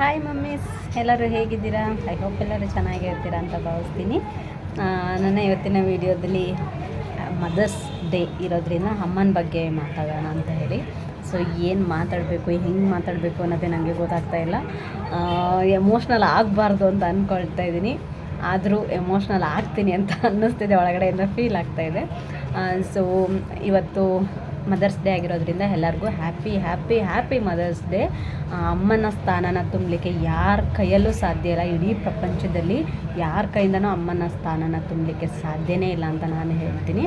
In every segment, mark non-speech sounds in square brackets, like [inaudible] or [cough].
Hi mummies ಎಲ್ಲರೂ ಹೇಗಿದ್ದೀರಾ? I hope ಎಲ್ಲರೂ ಚೆನ್ನಾಗಿರ್ತೀರಾ ಅಂತ ಭಾವಿಸ್ತೀನಿ. ನನ್ನ ಇವತ್ತಿನ ವಿಡಿಯೋದಲ್ಲಿ ಮದರ್ಸ್ ಡೇ ಇರೋದ್ರಿಂದ ಅಮ್ಮನ ಬಗ್ಗೆ ಮಾತಾಡೋಣ ಅಂತ ಹೇಳಿ. ಸೊ ಏನು ಮಾತಾಡಬೇಕು, ಹೆಂಗೆ ಮಾತಾಡಬೇಕು ಅನ್ನೋದೇ ನನಗೆ ಗೊತ್ತಾಗ್ತಾ ಇಲ್ಲ. ಎಮೋಷ್ನಲ್ ಆಗಬಾರ್ದು ಅಂತ ಅಂದ್ಕೊಳ್ತಾ ಇದ್ದೀನಿ. ಆದರೂ ಎಮೋಷ್ನಲ್ ಆಗ್ತೀನಿ ಅಂತ [laughs] ಅನ್ನಿಸ್ತಿದೆ, ಒಳಗಡೆಯಿಂದ ಫೀಲ್ ಆಗ್ತಾಯಿದೆ ಸೊ ಇವತ್ತು ಮದರ್ಸ್ ಡೇ ಆಗಿರೋದ್ರಿಂದ ಎಲ್ಲರಿಗೂ happy happy happy mother's day ಅಮ್ಮನ ಸ್ಥಾನನ ತುಂಬಲಿಕ್ಕೆ ಯಾರ ಕೈಯಲ್ಲೂ ಸಾಧ್ಯ ಇಲ್ಲ. ಇಡೀ ಪ್ರಪಂಚದಲ್ಲಿ ಯಾರ ಕೈಯಿಂದನೂ ಅಮ್ಮನ ಸ್ಥಾನನ ತುಂಬಲಿಕ್ಕೆ ಸಾಧ್ಯನೇ ಇಲ್ಲ ಅಂತ ನಾನು ಹೇಳ್ತೀನಿ.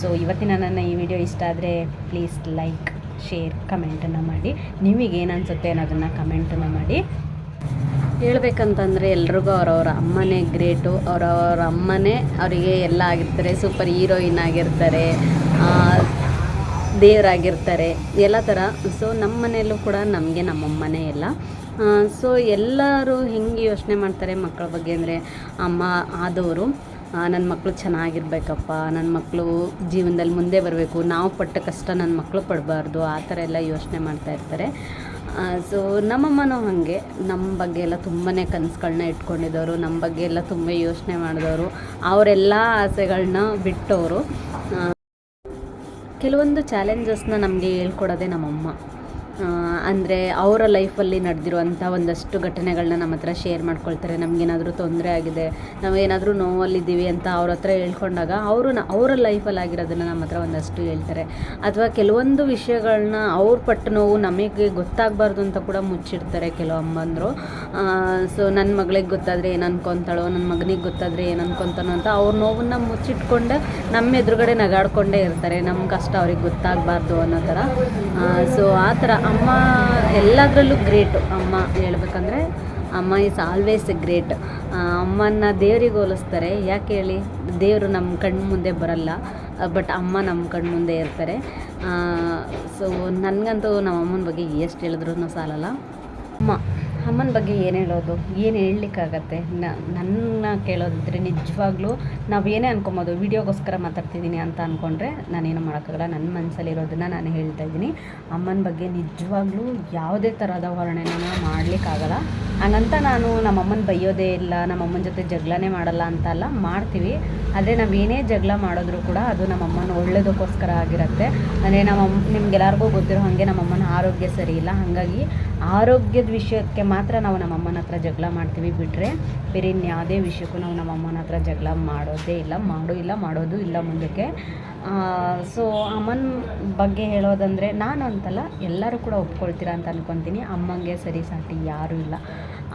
ಸೊ ಇವತ್ತಿನ ನನ್ನ ಈ ವಿಡಿಯೋ ಇಷ್ಟ ಆದರೆ ಪ್ಲೀಸ್ ಲೈಕ್ ಶೇರ್ ಕಮೆಂಟನ್ನು ಮಾಡಿ. ನಿಮಗೆ ಏನು ಅನಿಸುತ್ತೆ ಅನ್ನೋದನ್ನು ಕಮೆಂಟನ್ನು ಮಾಡಿ. ಹೇಳ್ಬೇಕಂತಂದರೆ ಎಲ್ರಿಗೂ ಅವರವ್ರ ಅಮ್ಮನೇ ಗ್ರೇಟು ಅವರವ್ರ ಅಮ್ಮನೇ ಅವರಿಗೆ ಎಲ್ಲ ಆಗಿರ್ತಾರೆ ಸೂಪರ್ ಹೀರೋಯಿನ್ ಆಗಿರ್ತಾರೆ. ದೇವರಾಗಿರ್ತಾರೆ. ಎಲ್ಲ ಥರ ಸೊ ನಮ್ಮ ಮನೆಯಲ್ಲೂ ಕೂಡ ನಮಗೆ ನಮ್ಮಮ್ಮನೇ ಎಲ್ಲ ಸೊ ಎಲ್ಲರೂ ಹೆಂಗೆ ಯೋಚನೆ ಮಾಡ್ತಾರೆ ಮಕ್ಕಳ ಬಗ್ಗೆ ಅಂದರೆ, ಅಮ್ಮ ಆದವರು ನನ್ನ ಮಕ್ಕಳು ಚೆನ್ನಾಗಿರ್ಬೇಕಪ್ಪ ನನ್ನ ಮಕ್ಕಳು ಜೀವನದಲ್ಲಿ ಮುಂದೆ ಬರಬೇಕು, ನಾವು ಪಟ್ಟ ಕಷ್ಟ ನನ್ನ ಮಕ್ಕಳು ಪಡಬಾರ್ದು, ಆ ಥರ ಎಲ್ಲ ಯೋಚನೆ ಮಾಡ್ತಾ ಇರ್ತಾರೆ. ಸೊ ನಮ್ಮಮ್ಮನೂ ಹಾಗೆ. ನಮ್ಮ ಬಗ್ಗೆ ಎಲ್ಲ ತುಂಬಾ ಕನಸುಗಳನ್ನ ಇಟ್ಕೊಂಡಿದ್ದವರು ನಮ್ಮ ಬಗ್ಗೆ ಎಲ್ಲ ತುಂಬ ಯೋಚನೆ ಮಾಡಿದವರು, ಅವರೆಲ್ಲ ಆಸೆಗಳನ್ನ ಬಿಟ್ಟವರು. ಕೆಲವೊಂದು ಚಾಲೆಂಜಸ್ನ ನಮಗೆ ಹೇಳ್ಕೊಡೋದೆ ನಮ್ಮಮ್ಮ. ಅಂದರೆ ಅವರ ಲೈಫಲ್ಲಿ ನಡೆದಿರುವಂಥ ಒಂದಷ್ಟು ಘಟನೆಗಳನ್ನ ನಮ್ಮ ಹತ್ರ ಶೇರ್ ಮಾಡ್ಕೊಳ್ತಾರೆ. ನಮಗೇನಾದರೂ ತೊಂದರೆ ಆಗಿದೆ, ನಾವೇನಾದರೂ ನೋವಲ್ಲಿದ್ದೀವಿ ಅಂತ ಅವ್ರ ಹತ್ರ ಹೇಳ್ಕೊಂಡಾಗ ಅವರು ಅವರ ಲೈಫಲ್ಲಿ ಆಗಿರೋದನ್ನು ನಮ್ಮ ಹತ್ರ ಒಂದಷ್ಟು ಹೇಳ್ತಾರೆ. ಅಥವಾ ಕೆಲವೊಂದು ವಿಷಯಗಳನ್ನ ಅವ್ರ ಪಟ್ಟ ನೋವು ನಮಗೆ ಗೊತ್ತಾಗಬಾರ್ದು ಅಂತ ಕೂಡ ಮುಚ್ಚಿಡ್ತಾರೆ ಕೆಲವು ಅಮ್ಮಂದರು. ಸೊ ನನ್ನ ಮಗಳಿಗೆ ಗೊತ್ತಾದರೆ ಏನು ಅನ್ಕೊತಾಳೋ ನನ್ನ ಮಗನಿಗೆ ಗೊತ್ತಾದರೆ ಏನು ಅನ್ಕೊತಾನೋ ಅಂತ ಅವ್ರ ನೋವನ್ನು ಮುಚ್ಚಿಟ್ಕೊಂಡು ನಮ್ಮ ಎದುರುಗಡೆ ನಗಾಡ್ಕೊಂಡೇ ಇರ್ತಾರೆ. ನಮ್ಮ ಕಷ್ಟ ಅವ್ರಿಗೆ ಗೊತ್ತಾಗಬಾರ್ದು ಅನ್ನೋ ಥರ. ಸೊ ಆ ಥರ ಅಮ್ಮ ಎಲ್ಲದರಲ್ಲೂ ಗ್ರೇಟು ಅಮ್ಮ ಹೇಳ್ಬೇಕಂದ್ರೆ, ಅಮ್ಮ ಇಸ್ ಆಲ್ವೇಸ್ ಗ್ರೇಟ್ ಅಮ್ಮನ ದೇವರಿಗೆ ಹೋಲಿಸ್ತಾರೆ. ಯಾಕೆ ಹೇಳಿ? ದೇವರು ನಮ್ಮ ಕಣ್ಣು ಮುಂದೆ ಬರಲ್ಲ ಬಟ್ ಅಮ್ಮ ನಮ್ಮ ಕಣ್ಣು ಮುಂದೆ ಇರ್ತಾರೆ. ಸೊ ನನಗಂತೂ ನಮ್ಮ ಅಮ್ಮನ ಬಗ್ಗೆ ಎಷ್ಟು ಹೇಳಿದ್ರೂ ಸಾಲಲ್ಲ. ಅಮ್ಮ. ಅಮ್ಮನ ಬಗ್ಗೆ ಏನು ಹೇಳೋದು? ಏನು ಹೇಳಲಿಕ್ಕಾಗತ್ತೆ? ನನ್ನ ಕೇಳೋದಿದ್ರೆ ನಿಜವಾಗ್ಲೂ ನಾವು ಏನೇ ಅನ್ಕೊಬೋದು, ವೀಡಿಯೋಗೋಸ್ಕರ ಮಾತಾಡ್ತಿದ್ದೀನಿ ಅಂತ ಅಂದ್ಕೊಂಡ್ರೆ ನಾನೇನು ಮಾಡೋಕ್ಕಾಗಲ್ಲ. ನನ್ನ ಮನಸ್ಸಲ್ಲಿರೋದನ್ನು ನಾನು ಹೇಳ್ತಾ ಇದ್ದೀನಿ. ಅಮ್ಮನ ಬಗ್ಗೆ ನಿಜವಾಗ್ಲೂ ಯಾವುದೇ ಥರದ ವರ್ಣನೆನ ಮಾಡಲಿಕ್ಕಾಗಲ್ಲ. ಹಂಗಂತ ನಾನು ನಮ್ಮಮ್ಮನ ಬೈಯೋದೇ ಇಲ್ಲ, ನಮ್ಮಮ್ಮನ ಜೊತೆ ಜಗಳನೇ ಮಾಡಲ್ಲ ಅಂತ ಅಲ್ಲ, ಮಾಡ್ತೀವಿ. ಆದರೆ ನಾವು ಏನೇ ಜಗಳ ಮಾಡಿದ್ರೂ ಕೂಡ ಅದು ನಮ್ಮಮ್ಮನ ಒಳ್ಳೇದಕ್ಕೋಸ್ಕರ ಆಗಿರುತ್ತೆ. ಅಂದರೆ ನಮ್ಮಮ್ಮ ನಿಮ್ಗೆಲ್ಲರಿಗೂ ಗೊತ್ತಿರೋ ಹಾಗೆ ನಮ್ಮಮ್ಮನ ಆರೋಗ್ಯ ಸರಿ ಇಲ್ಲ. ಹಾಗಾಗಿ ಆರೋಗ್ಯದ ವಿಷಯಕ್ಕೆ ಮಾತ್ರ ನಾವು ನಮ್ಮ ಅಮ್ಮನ ಹತ್ರ ಜಗಳ ಮಾಡ್ತೀವಿ ಬಿಟ್ಟರೆ ಬೇರೆ ಇನ್ಯಾವುದೇ ವಿಷಯಕ್ಕೂ ನಾವು ನಮ್ಮ ಅಮ್ಮನ ಹತ್ರ ಜಗಳ ಮಾಡೋದೇ ಇಲ್ಲ, ಮಾಡೋ ಇಲ್ಲ, ಮಾಡೋದು ಇಲ್ಲ ಮುಂದಕ್ಕೆ. ಸೊ ಅಮ್ಮನ ಬಗ್ಗೆ ಹೇಳೋದಂದರೆ ನಾನು ಅಂತಲ್ಲ, ಎಲ್ಲರೂ ಕೂಡ ಒಪ್ಕೊಳ್ತೀರ ಅಂತ ಅನ್ಕೊತೀನಿ. ಅಮ್ಮಂಗೆ ಸರಿ ಸಾಟಿ ಯಾರೂ ಇಲ್ಲ.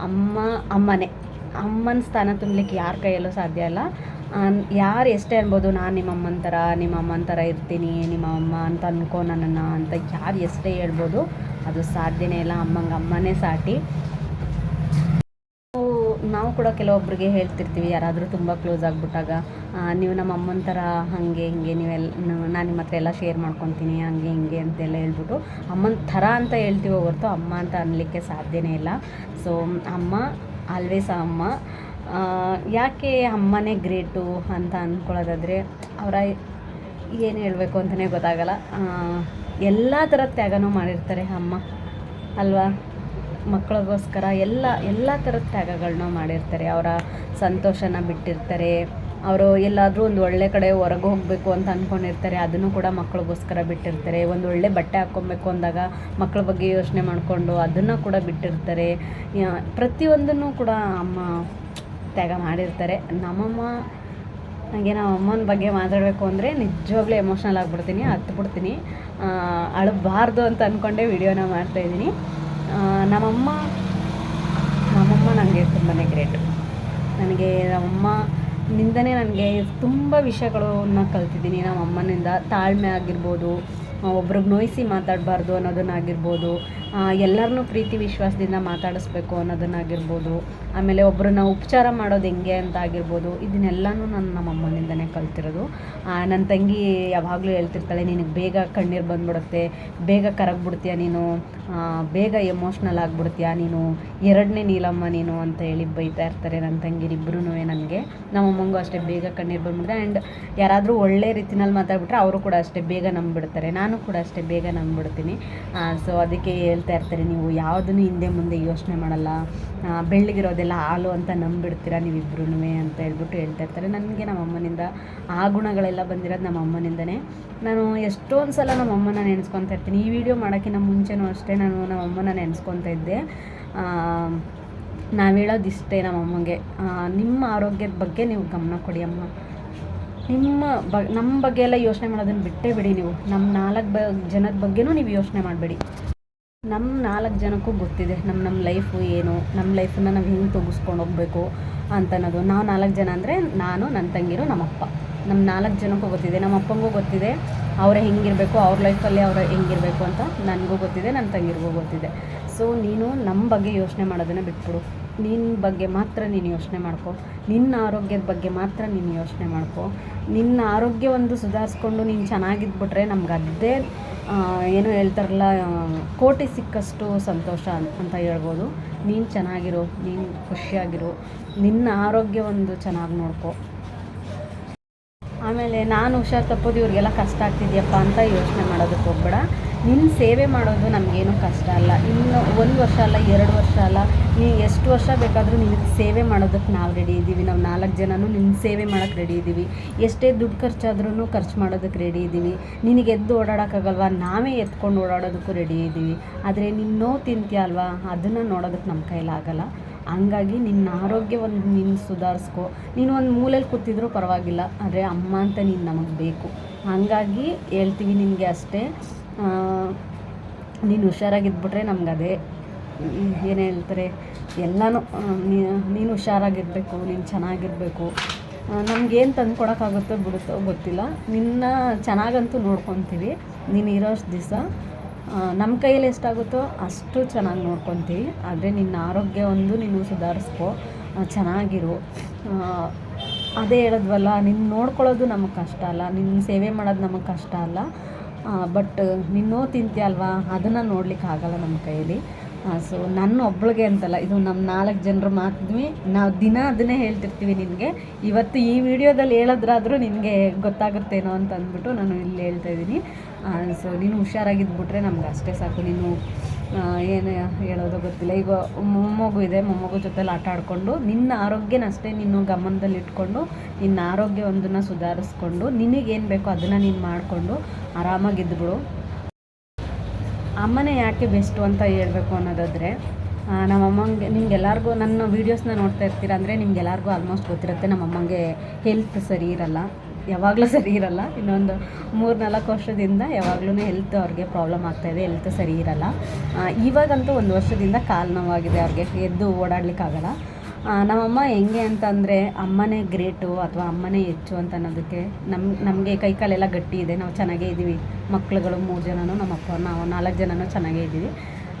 ಅಮ್ಮ, ಅಮ್ಮನೇ. ಅಮ್ಮನ ಸ್ಥಾನ ತುಂಬಲಿಕ್ಕೆ ಯಾರ ಕೈಯಲ್ಲೂ ಸಾಧ್ಯ ಇಲ್ಲ. ಯಾರು ಎಷ್ಟೇ ಅನ್ಬೋದು ನಾನು ನಿಮ್ಮ ಅಮ್ಮನ ಥರ, ನಿಮ್ಮ ಅಮ್ಮನ ಥರ ಇರ್ತೀನಿ, ನಿಮ್ಮ ಅಮ್ಮ ಅಂತ ಅನ್ಕೋ ನನ್ನನ್ನು ಅಂತ ಯಾರು ಎಷ್ಟೇ ಹೇಳ್ಬೋದು ಅದು ಸಾಧ್ಯನೇ ಇಲ್ಲ, ಅಮ್ಮಂಗೆ ಅಮ್ಮನೇ ಸಾಟಿ. ನಾವು ಕೂಡ ಕೆಲವೊಬ್ಬರಿಗೆ ಹೇಳ್ತಿರ್ತೀವಿ, ಯಾರಾದರೂ ತುಂಬ ಕ್ಲೋಸ್ ಆಗಿಬಿಟ್ಟಾಗ ನೀವು ನಮ್ಮ ಅಮ್ಮನ ಥರ ಹಾಗೆ, ಹಿಂಗೆ ನೀವೆಲ್ಲ ನಾನು ನಿಮ್ಮ ಹತ್ರ ಎಲ್ಲ ಶೇರ್ ಮಾಡ್ಕೊತೀನಿ, ಹಂಗೆ, ಹಿಂಗೆ ಅಂತೆಲ್ಲ ಹೇಳ್ಬಿಟ್ಟು, ಅಮ್ಮನ ಥರ ಅಂತ ಹೇಳ್ತೀವೋ ಹೊರತು ಅಮ್ಮ ಅಂತ ಅನ್ನಲಿಕ್ಕೆ ಸಾಧ್ಯನೇ ಇಲ್ಲ. ಸೊ ಅಮ್ಮ ಆಲ್ವೇಸ್ ಅಮ್ಮ. ಯಾಕೆ ಅಮ್ಮನೇ ಗ್ರೇಟು ಅಂತ ಅಂದ್ಕೊಳ್ಳೋದಾದರೆ ಅವರ ಏನು ಹೇಳಬೇಕು ಅಂತಲೇ ಗೊತ್ತಾಗಲ್ಲ. ಎಲ್ಲ ಥರ ತ್ಯಾಗನೂ ಮಾಡಿರ್ತಾರೆ ಅಮ್ಮ. ಅಲ್ವಾ? ಮಕ್ಕಳಿಗೋಸ್ಕರ ಎಲ್ಲ ಎಲ್ಲ ಥರದ ತ್ಯಾಗಗಳನ್ನ ಮಾಡಿರ್ತಾರೆ. ಅವರ ಸಂತೋಷನ ಬಿಟ್ಟಿರ್ತಾರೆ. ಅವರು ಎಲ್ಲಾದರೂ ಒಂದು ಒಳ್ಳೆ ಕಡೆ ಹೊರಗೆ ಹೋಗಬೇಕು ಅಂತ ಅಂದ್ಕೊಂಡಿರ್ತಾರೆ ಅದನ್ನು ಕೂಡ ಮಕ್ಕಳಿಗೋಸ್ಕರ ಬಿಟ್ಟಿರ್ತಾರೆ. ಒಂದು ಒಳ್ಳೆ ಬಟ್ಟೆ ಹಾಕ್ಕೊಬೇಕು ಅಂದಾಗ ಮಕ್ಕಳ ಬಗ್ಗೆ ಯೋಚನೆ ಮಾಡಿಕೊಂಡು ಅದನ್ನು ಕೂಡ ಬಿಟ್ಟಿರ್ತಾರೆ. ಪ್ರತಿಯೊಂದನ್ನು ಕೂಡ ಅಮ್ಮ ತ್ಯಾಗ ಮಾಡಿರ್ತಾರೆ. ನಮ್ಮಮ್ಮ ನನಗೆ ನಮ್ಮ ಅಮ್ಮನ ಬಗ್ಗೆ ಮಾತಾಡಬೇಕು ಅಂದರೆ ನಿಜವಾಗ್ಲೂ ಎಮೋಷ್ನಲ್ ಆಗಿಬಿಡ್ತೀನಿ, ಹತ್ಬಿಡ್ತೀನಿ. ಅಳಬಾರ್ದು ಅಂತ ಅಂದ್ಕೊಂಡೆ ವಿಡಿಯೋನ ಮಾಡ್ತಾಯಿದ್ದೀನಿ ನಮ್ಮಮ್ಮ ನಮ್ಮಮ್ಮ ನನಗೆ ತುಂಬಾ ಗ್ರೇಟ್ ನನಗೆ ನಮ್ಮಮ್ಮ ನಿಂದನೇ ನನಗೆ ತುಂಬ ವಿಷಯಗಳನ್ನ ಕಲ್ತಿದ್ದೀನಿ. ನಮ್ಮ ಅಮ್ಮನಿಂದ ತಾಳ್ಮೆ ಆಗಿರ್ಬೋದು, ಒಬ್ರಿಗೆ ನೋಯಿಸಿ ಮಾತಾಡಬಾರ್ದು ಅನ್ನೋದನ್ನಾಗಿರ್ಬೋದು ಎಲ್ಲರನ್ನೂ ಪ್ರೀತಿ, ವಿಶ್ವಾಸದಿಂದ ಮಾತಾಡಿಸ್ಬೇಕು ಅನ್ನೋದನ್ನಾಗಿರ್ಬೋದು. ಆಮೇಲೆ ಒಬ್ಬರನ್ನ ಉಪಚಾರ ಮಾಡೋದು ಹೆಂಗೆ ಅಂತ ಆಗಿರ್ಬೋದು ಇದನ್ನೆಲ್ಲನೂ ನಾನು ನಮ್ಮ ಅಮ್ಮನಿಂದನೇ ಕಲ್ತಿರೋದು. ನನ್ನ ತಂಗಿ ಯಾವಾಗಲೂ ಹೇಳ್ತಿರ್ತಾಳೆ, ನಿನಗೆ ಬೇಗ ಕಣ್ಣೀರು ಬಂದ್ಬಿಡುತ್ತೆ, ಬೇಗ ಕರಗ್ಬಿಡ್ತೀಯ ನೀನು ಬೇಗ ಎಮೋಷ್ನಲ್ ಆಗಿಬಿಡ್ತೀಯ ನೀನು, ಎರಡನೇ ನೀಲಮ್ಮ ನೀನು ಅಂತ ಹೇಳಿ ಬೈತಾ ಇರ್ತಾರೆ ನನ್ನ ತಂಗಿರಿಬ್ಬರೂ ನನಗೆ. ನಮ್ಮಮ್ಮಂಗೂ ಅಷ್ಟೇ, ಬೇಗ ಕಣ್ಣೀರು ಬಂದ್ಬಿಡ್ತಾರೆ ಆ್ಯಂಡ್ ಯಾರಾದರೂ ಒಳ್ಳೆ ರೀತಿನಲ್ಲಿ ಮಾತಾಡ್ಬಿಟ್ರೆ ಅವರು ಕೂಡ ಅಷ್ಟೇ, ಬೇಗ ನಂಬಿಬಿಡ್ತಾರೆ. ನಾನು ಕೂಡ ಅಷ್ಟೇ, ಬೇಗ ನಂಬಿಬಿಡ್ತೀನಿ. ಸೊ ಅದಕ್ಕೆ ಹೇಳ್ತಾ ಇರ್ತಾರೆ, ನೀವು ಯಾವುದನ್ನು ಹಿಂದೆ ಮುಂದೆ ಯೋಚನೆ ಮಾಡಲ್ಲ. ಬೆಳ್ಳಿಗಿರೋದೆಲ್ಲ ಹಾಲು ಅಂತ ನಂಬಿಡ್ತೀರ ನೀವಿಬ್ರು ಅಂತ ಹೇಳ್ಬಿಟ್ಟು ಹೇಳ್ತಾ ಇರ್ತಾರೆ. ನನಗೆ ನಮ್ಮ ಅಮ್ಮನಿಂದ ಆ ಗುಣಗಳೆಲ್ಲ ಬಂದಿರೋದು ನಮ್ಮ ಅಮ್ಮನಿಂದನೇ ನಾನು ಎಷ್ಟೊಂದು ಸಲ ನಮ್ಮ ಅಮ್ಮನ ನೆನೆಸ್ಕೊತಾ ಇರ್ತೀನಿ. ಈ ವಿಡಿಯೋ ಮಾಡೋಕ್ಕಿಂತ ಮುಂಚೆನೂ ಅಷ್ಟೇ ನಾನು ನಮ್ಮ ಅಮ್ಮನ ನೆನೆಸ್ಕೊತಾ ಇದ್ದೆ. ನಾವು ಹೇಳೋದು ಇಷ್ಟೇ ನಮ್ಮ ಅಮ್ಮಗೆ ನಿಮ್ಮ ಆರೋಗ್ಯದ ಬಗ್ಗೆ ನೀವು ಗಮನ ಕೊಡಿ ಅಮ್ಮ. ನಿಮ್ಮ ಬ ನಮ್ಮ ಬಗ್ಗೆ ಎಲ್ಲ ಯೋಚನೆ ಮಾಡೋದನ್ನು ಬಿಟ್ಟೇ ಬಿಡಿ ನೀವು. ನಮ್ಮ ನಾಲ್ಕು ಬ, ಜನದ ಬಗ್ಗೆನೂ ನೀವು ಯೋಚನೆ ಮಾಡಬೇಡಿ. ನಮ್ಮ ನಾಲ್ಕು ಜನಕ್ಕೂ ಗೊತ್ತಿದೆ ನಮ್ಮ ನಮ್ಮ ಲೈಫು ಏನು ನಮ್ಮ ಲೈಫನ್ನು ನಾವು ಹೆಂಗೆ ತೊಗಿಸ್ಕೊಂಡು ಹೋಗಬೇಕು ಅಂತ ಅನ್ನೋದು. ನಾವು ನಾಲ್ಕು ಜನ ಅಂದರೆ ನಾನು ನನ್ನ ತಂಗಿರು, ನಮ್ಮಪ್ಪ. ನಮ್ಮ ನಾಲ್ಕು ಜನಕ್ಕೂ ಗೊತ್ತಿದೆ ನಮ್ಮ ಅಪ್ಪಂಗೂ ಗೊತ್ತಿದೆ, ಅವರ ಹೆಂಗಿರಬೇಕು, ಅವ್ರ ಲೈಫಲ್ಲಿ ಅವರ ಹೆಂಗಿರಬೇಕು ಅಂತ ನನಗೂ ಗೊತ್ತಿದೆ ನನ್ನ ತಂಗಿರಿಗೂ ಗೊತ್ತಿದೆ. ಸೊ ನೀನು ನಮ್ಮ ಬಗ್ಗೆ ಯೋಚನೆ ಮಾಡೋದನ್ನು ಬಿಟ್ಬಿಡು. ನಿನ್ನ ಬಗ್ಗೆ ಮಾತ್ರ ನೀನು ಯೋಚನೆ ಮಾಡ್ಕೊ. ನಿನ್ನ ಆರೋಗ್ಯದ ಬಗ್ಗೆ ಮಾತ್ರ ನೀನು ಯೋಚನೆ ಮಾಡ್ಕೊ. ನಿನ್ನ ಆರೋಗ್ಯ ಒಂದು ಸುಧಾರಿಸ್ಕೊಂಡು ನೀನು ಚೆನ್ನಾಗಿದ್ಬಿಟ್ರೆ ನಮ್ಗೆ ಅದೇ ಏನೋ ಹೇಳ್ತಾರಲ್ಲ ಕೋಟಿ ಸಿಕ್ಕಷ್ಟು ಸಂತೋಷ ಅಂತ ಹೇಳ್ಬೋದು. ನೀನು ಚೆನ್ನಾಗಿರು, ನೀನು ಖುಷಿಯಾಗಿರೋ, ನಿನ್ನ ಆರೋಗ್ಯ ಒಂದು ಚೆನ್ನಾಗಿ ನೋಡ್ಕೊ. ಆಮೇಲೆ ನಾನು ಹುಷಾರು ತಪ್ಪೋದು ಇವ್ರಿಗೆಲ್ಲ ಕಷ್ಟ ಆಗ್ತಿದೆಯಪ್ಪ ಅಂತ ಯೋಚನೆ ಮಾಡೋದಕ್ಕೆ ಹೋಗ್ಬೇಡ. ನಿನ್ನ ಸೇವೆ ಮಾಡೋದು ನಮಗೇನು ಕಷ್ಟ ಅಲ್ಲ. ಇನ್ನು ಒಂದು ವರ್ಷ ಅಲ್ಲ, ಎರಡು ವರ್ಷ ಅಲ್ಲ, ನೀ ಎಷ್ಟು ವರ್ಷ ಬೇಕಾದರೂ ನಿನಗೆ ಸೇವೆ ಮಾಡೋದಕ್ಕೆ ನಾವು ರೆಡಿ ಇದ್ದೀವಿ ನಾವು ನಾಲ್ಕು ಜನನೂ ನಿನ್ನ ಸೇವೆ ಮಾಡೋಕ್ಕೆ ರೆಡಿ ಇದ್ದೀವಿ ಎಷ್ಟೇ ದುಡ್ಡು ಖರ್ಚಾದ್ರೂ ಖರ್ಚು ಮಾಡೋದಕ್ಕೆ ರೆಡಿ ಇದ್ದೀವಿ ನಿನಗೆ ಎದ್ದು ಓಡಾಡೋಕ್ಕಾಗಲ್ವಾ? ನಾವೇ ಎತ್ಕೊಂಡು ಓಡಾಡೋದಕ್ಕೂ ರೆಡಿ ಇದ್ದೀವಿ ಆದರೆ ನೀನು ನೋವು ತಿಂತೀಯ ಅಲ್ವಾ? ಅದನ್ನು ನೋಡೋದಕ್ಕೆ ನಮ್ಮ ಕೈಲಾಗಲ್ಲ ಹಂಗಾಗಿ ನಿನ್ನ ಆರೋಗ್ಯ ಒಂದು ನೀನು ಸುಧಾರಿಸ್ಕೊ. ನೀನು ಒಂದು ಮೂಲೆಯಲ್ಲಿ ಕೂತಿದ್ರು ಪರವಾಗಿಲ್ಲ, ಆದರೆ ಅಮ್ಮ ಅಂತ ನೀನು ನಮಗೆ ಬೇಕು. ಹಂಗಾಗಿ ಹೇಳ್ತೀವಿ ನಿನಗೆ ಅಷ್ಟೇ. ನೀನು ಹುಷಾರಾಗಿದ್ಬಿಟ್ರೆ ನಮ್ಗೆ ಅದೇ ಏನು ಹೇಳ್ತಾರೆ? ಎಲ್ಲನೂ ನೀನು ಹುಷಾರಾಗಿರಬೇಕು, ನೀನು ಚೆನ್ನಾಗಿರಬೇಕು. ನಮಗೇನು ತಂದು ಕೊಡೋಕ್ಕಾಗುತ್ತೋ ಬಿಡುತ್ತೋ ಗೊತ್ತಿಲ್ಲ. ನಿನ್ನ ಚೆನ್ನಾಗಂತೂ ನೋಡ್ಕೊತೀವಿ. ನೀನು ಇರೋಷ್ಟು ದಿವಸ ನಮ್ಮ ಕೈಯಲ್ಲಿ ಎಷ್ಟಾಗುತ್ತೋ ಅಷ್ಟು ಚೆನ್ನಾಗಿ ನೋಡ್ಕೊತೀವಿ. ಆದರೆ ನಿನ್ನ ಆರೋಗ್ಯ ಒಂದು ನೀನು ಸುಧಾರಿಸ್ಕೊ. ಚೆನ್ನಾಗಿರು. ಅದೇ ಹೇಳಿದ್ವಲ್ಲ ನಿನ್ನ ನೋಡ್ಕೊಳ್ಳೋದು ನಮಗೆ ಕಷ್ಟ ಅಲ್ಲ. ನಿನ್ನ ಸೇವೆ ಮಾಡೋದು ನಮಗೆ ಕಷ್ಟ ಅಲ್ಲ. ಬಟ್ ನಿನ್ನೋ ತಿಂತೀಯ ಅಲ್ವಾ ಅದನ್ನು ನೋಡ್ಲಿಕ್ಕೆ ಆಗಲ್ಲ ನಮ್ಮ ಕೈಯಲ್ಲಿ. ಸೊ ನನ್ನ ಒಬ್ಳಿಗೆ ಅಂತಲ್ಲ, ಇದು ನಮ್ಮ ನಾಲ್ಕು ಜನರು ಮಾತಿದ್ವಿ. ನಾವು ದಿನ ಅದನ್ನೇ ಹೇಳ್ತಿರ್ತೀವಿ ನಿನಗೆ. ಇವತ್ತು ಈ ವಿಡಿಯೋದಲ್ಲಿ ಹೇಳೋದ್ರಾದರೂ ನಿನಗೆ ಗೊತ್ತಾಗುತ್ತೇನೋ ಅಂತ ಅಂದ್ಬಿಟ್ಟು ನಾನು ಇಲ್ಲಿ ಹೇಳ್ತಾ ಇದ್ದೀನಿ. ಸೊ ನೀನು ಹುಷಾರಾಗಿದ್ಬಿಟ್ರೆ ನಮ್ಗೆ ಅಷ್ಟೇ ಸಾಕು. ನೀನು ಏನು ಹೇಳೋದು ಗೊತ್ತಿಲ್ಲ. ಈಗ ಮೊಮ್ಮಗು ಇದೆ, ಮೊಮ್ಮಗು ಜೊತೆಲಿ ಆಟ ಆಡಿಕೊಂಡು, ನಿನ್ನ ಆರೋಗ್ಯನ ಅಷ್ಟೇ ನೀನು ಗಮನದಲ್ಲಿಟ್ಕೊಂಡು ನಿನ್ನ ಆರೋಗ್ಯ ಒಂದನ್ನು ಸುಧಾರಿಸ್ಕೊಂಡು, ನಿನಗೇನು ಬೇಕೋ ಅದನ್ನು ನೀನು ಮಾಡಿಕೊಂಡು, ಆರಾಮಾಗಿದ್ಬಿಡು. ಅಮ್ಮನೇ ಯಾಕೆ ಬೆಸ್ಟು ಅಂತ ಹೇಳಬೇಕು ಅನ್ನೋದಾದರೆ ನಮ್ಮ ಅಮ್ಮಂಗೆ ನಿಮ್ಗೆಲ್ಲರಿಗೂ ನನ್ನ ವೀಡಿಯೋಸ್ನ ನೋಡ್ತಾ ಇರ್ತೀರ ಅಂದರೆ ನಿಮ್ಗೆಲ್ಲರಿಗೂ ಆಲ್ಮೋಸ್ಟ್ ಗೊತ್ತಿರುತ್ತೆ ನಮ್ಮ ಅಮ್ಮಂಗೆ ಹೆಲ್ತ್ ಸರಿ ಇರಲ್ಲ, ಯಾವಾಗಲೂ ಸರಿ ಇರಲ್ಲ. ಇನ್ನೊಂದು ಮೂರು ನಾಲ್ಕು ವರ್ಷದಿಂದ ಯಾವಾಗಲೂ ಹೆಲ್ತ್ ಅವ್ರಿಗೆ ಪ್ರಾಬ್ಲಮ್ ಆಗ್ತಾಯಿದೆ ಹೆಲ್ತ್ ಸರಿ ಇರಲ್ಲ. ಇವಾಗಂತೂ ಒಂದು ವರ್ಷದಿಂದ ಕಾಲು ನೋವಾಗಿದೆ ಅವ್ರಿಗೆ, ಎದ್ದು ಓಡಾಡಲಿಕ್ಕಾಗಲ್ಲ. ನಮ್ಮಮ್ಮ ಹೆಂಗೆ ಅಂತಂದರೆ ಅಮ್ಮನೇ ಗ್ರೇಟು ಅಥವಾ ಅಮ್ಮನೇ ಹೆಚ್ಚು ಅಂತ ಅನ್ನೋದಕ್ಕೆ ನಮ್ಮ ನಮಗೆ ಕೈಕಾಲೆಲ್ಲ ಗಟ್ಟಿ ಇದೆ. ನಾವು ಚೆನ್ನಾಗೇ ಇದ್ದೀವಿ. ಮಕ್ಳುಗಳು, ಮೂರು ಜನನೂ ನಮ್ಮ ಅಪ್ಪ ನಾವು ನಾಲ್ಕು ಜನನೂ ಚೆನ್ನಾಗೇ ಇದ್ದೀವಿ.